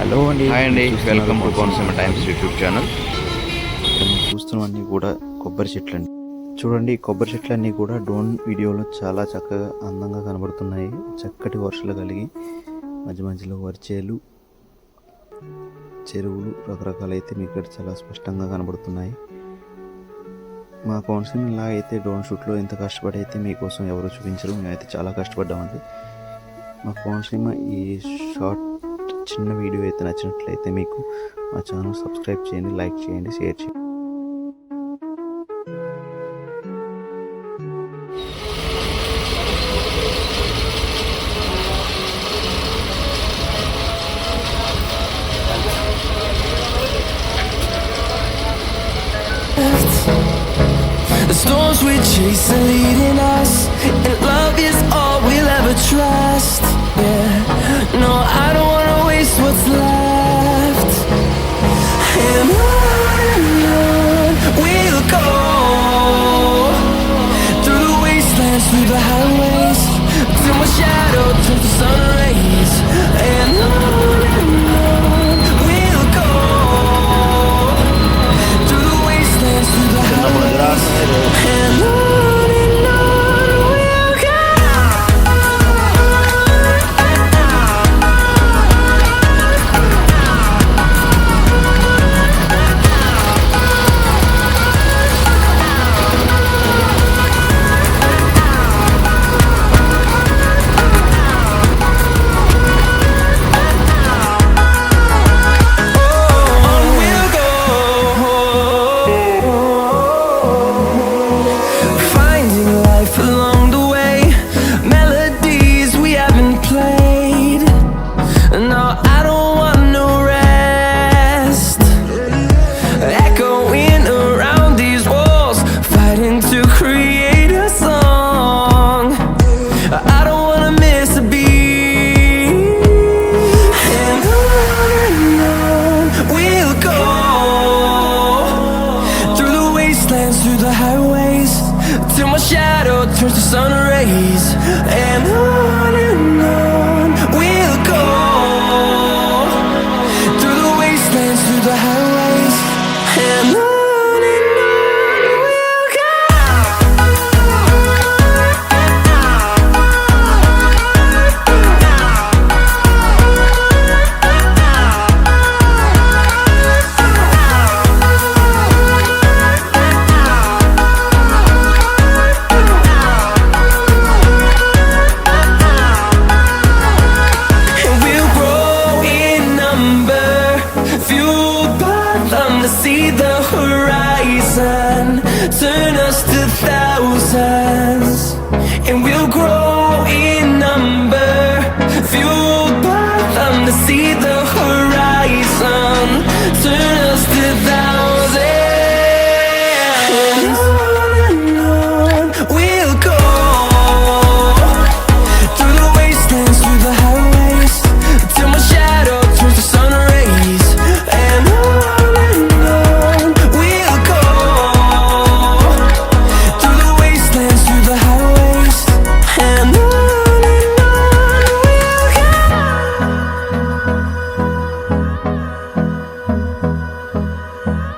Hello అండి. Hi అండి. Welcome to Konaseema Times YouTube channel. చూస్తున్నవన్నీ కూడా కొబ్బరి చెట్లు అండి చూడండి కొబ్బరి చెట్లన్నీ కూడా డ్రోన్ వీడియోలో చాలా చక్కగా అందంగా కనబడుతున్నాయి. చక్కటి వర్షాలు కలిగి మధ్య మధ్యలో వరిచేలు చెరువులు రకరకాలు అయితే మీకు ఇక్కడ చాలా స్పష్టంగా కనబడుతున్నాయి. మా కోనసీమ ఇలా అయితే డ్రోన్ షూట్లో ఎంత కష్టపడి అయితే మీకోసం ఎవరు చూపించరు మేమైతే చాలా కష్టపడ్డామండి. మా కోనసీమ ఈ షార్ట్ చిన్న వీడియో అయితే నచ్చినట్లయితే మీకు మా ఛానల్ సబ్స్క్రైబ్ చేయండి లైక్ చేయండి షేర్ చేయండి The storms we chase are leading us, and love is all we'll ever trust. shadow turns to sun rays. And on just a thousands, and we'll grow in number, fueled by them to see the